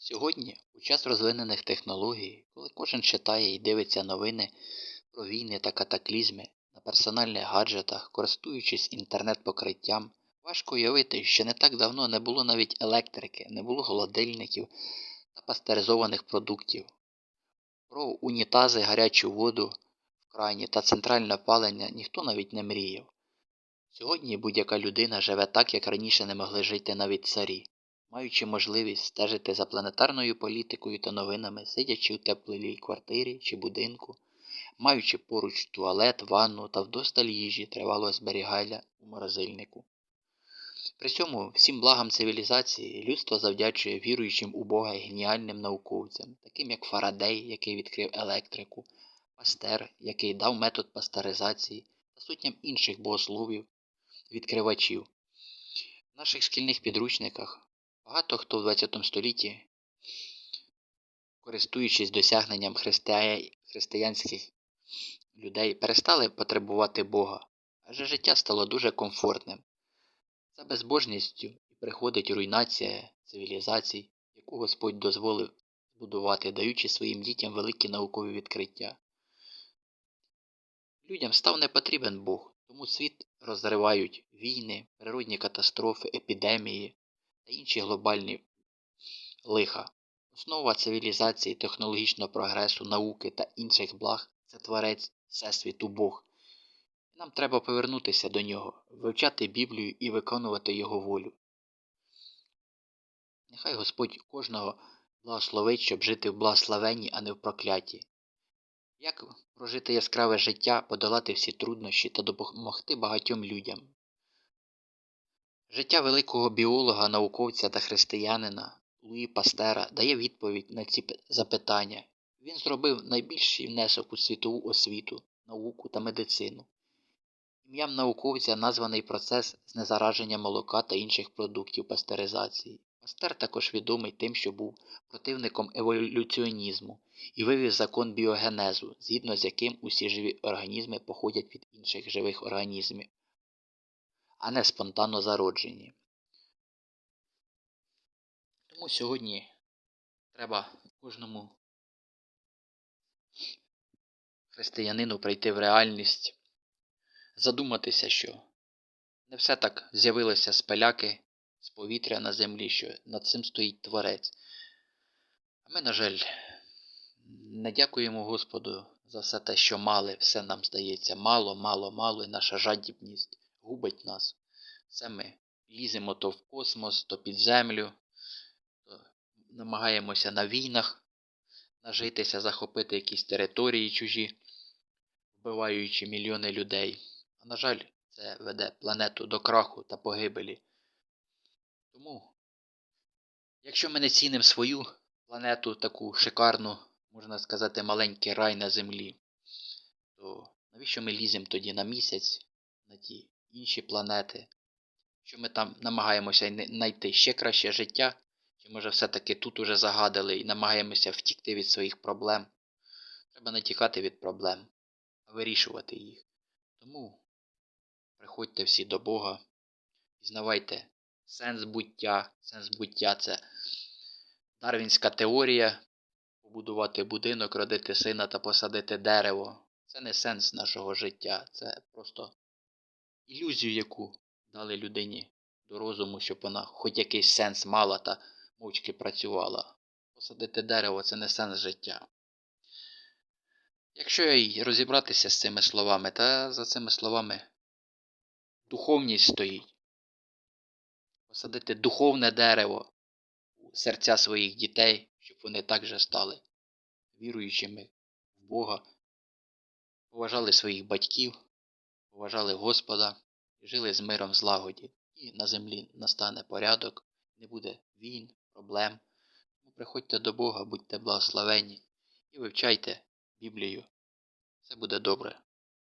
Сьогодні, у час розвинених технологій, коли кожен читає і дивиться новини про війни та катаклізми на персональних гаджетах, користуючись інтернет-покриттям, важко уявити, що не так давно не було навіть електрики, не було холодильників та пастеризованих продуктів. Про унітази, гарячу воду в крані та центральне опалення ніхто навіть не мріяв. Сьогодні будь-яка людина живе так, як раніше не могли жити навіть царі маючи можливість стежити за планетарною політикою та новинами, сидячи у теплій квартирі чи будинку, маючи поруч туалет, ванну та вдосталь їжі тривалого зберігання у морозильнику. При цьому всім благам цивілізації людство завдячує віруючим у Бога геніальним науковцям, таким як Фарадей, який відкрив електрику, Пастер, який дав метод пастеризації та сотням інших богословів, відкривачів. В наших шкільних підручниках Багато хто в ХХ столітті, користуючись досягненням християнських людей, перестали потребувати Бога, адже життя стало дуже комфортним. За безбожністю приходить руйнація цивілізацій, яку Господь дозволив збудувати, даючи своїм дітям великі наукові відкриття. Людям став не потрібен Бог, тому світ розривають війни, природні катастрофи, епідемії та інші глобальні лиха. Основа цивілізації, технологічного прогресу, науки та інших благ це творець Всесвіту Бог. Нам треба повернутися до нього, вивчати Біблію і виконувати Його волю. Нехай Господь кожного благословить, щоб жити в благословенні, а не в прокляті. Як прожити яскраве життя, подолати всі труднощі та допомогти багатьом людям. Життя великого біолога, науковця та християнина Луї Пастера дає відповідь на ці запитання. Він зробив найбільший внесок у світову освіту, науку та медицину. Ім'ям науковця названий процес знезараження молока та інших продуктів пастеризації. Пастер також відомий тим, що був противником еволюціонізму і вивів закон біогенезу, згідно з яким усі живі організми походять від інших живих організмів а не спонтанно зароджені. Тому сьогодні треба кожному християнину прийти в реальність, задуматися, що не все так з'явилося з пеляки, з повітря на землі, що над цим стоїть Творець. А ми, на жаль, не дякуємо Господу за все те, що мали, все нам здається мало, мало, мало, і наша жадібність губить нас. Це ми ліземо то в космос, то під землю, то намагаємося на війнах нажитися, захопити якісь території чужі, вбиваючи мільйони людей. А на жаль, це веде планету до краху та погибелі. Тому, якщо ми не цінимо свою планету, таку шикарну, можна сказати, маленький рай на землі, то навіщо ми ліземо тоді на місяць, на ті інші планети, що ми там намагаємося знайти ще краще життя, чи може все-таки тут уже загадали і намагаємося втікти від своїх проблем. Треба не тікати від проблем, а вирішувати їх. Тому приходьте всі до Бога, пізнавайте сенс буття. Сенс буття це дарвінська теорія. Побудувати будинок, родити сина та посадити дерево. Це не сенс нашого життя, це просто ілюзію, яку дали людині до розуму, щоб вона хоч якийсь сенс мала та мовчки працювала. Посадити дерево це не сенс життя. Якщо й розібратися з цими словами, та за цими словами духовність стоїть. Посадити духовне дерево у серця своїх дітей, щоб вони також стали віруючими в Бога, поважали своїх батьків поважали Господа, жили з миром злагоді, і на землі настане порядок, не буде війн, проблем. Тому приходьте до Бога, будьте благословенні і вивчайте Біблію. Все буде добре.